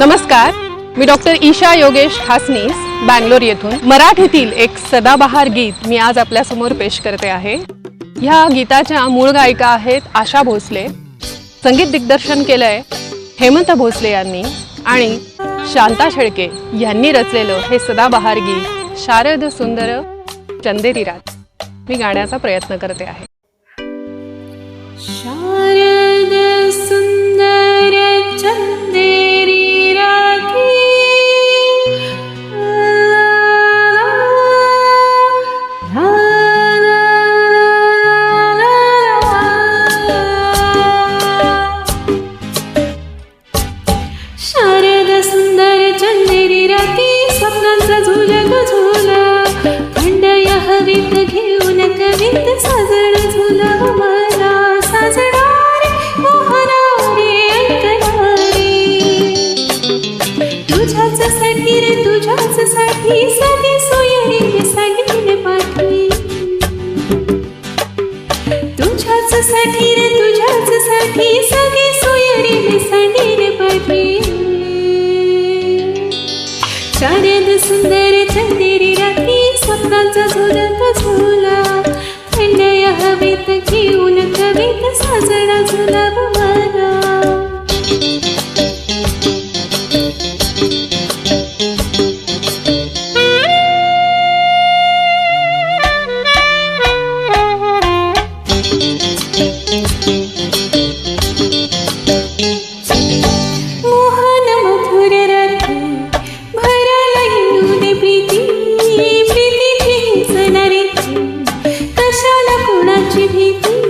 नमस्कार मी डॉक्टर ईशा योगेश हासनीस बँगलोर येथून. मराठीतील एक सदाबहार गीत मी आज आपल्यासमोर पेश करते आहे. ह्या गीताच्या मूळ गायिका आहेत आशा भोसले. संगीत दिग्दर्शन केलंय हेमंत भोसले यांनी आणि शांता शेळके यांनी रचलेलं हे सदाबहार गीत शारद सुंदर चंदेरी रात मी गाण्याचा प्रयत्न करते आहे. राती स्वप्नांचा झुलत झुला? थंड या हवेत घेऊन कवित साजण झुला मला. साजणारे मोहनारे ऐकणारे तुझ्याच साठी रे तुझ्याच साठी सगळे सोयरी सांगीन पाठी तुझ्याच साठी सुंदर चंदेरी राती स्वप्नांचा झुलता झुला थंड या हवेत घेऊन कवित साजणा झुला পৃথিবীতে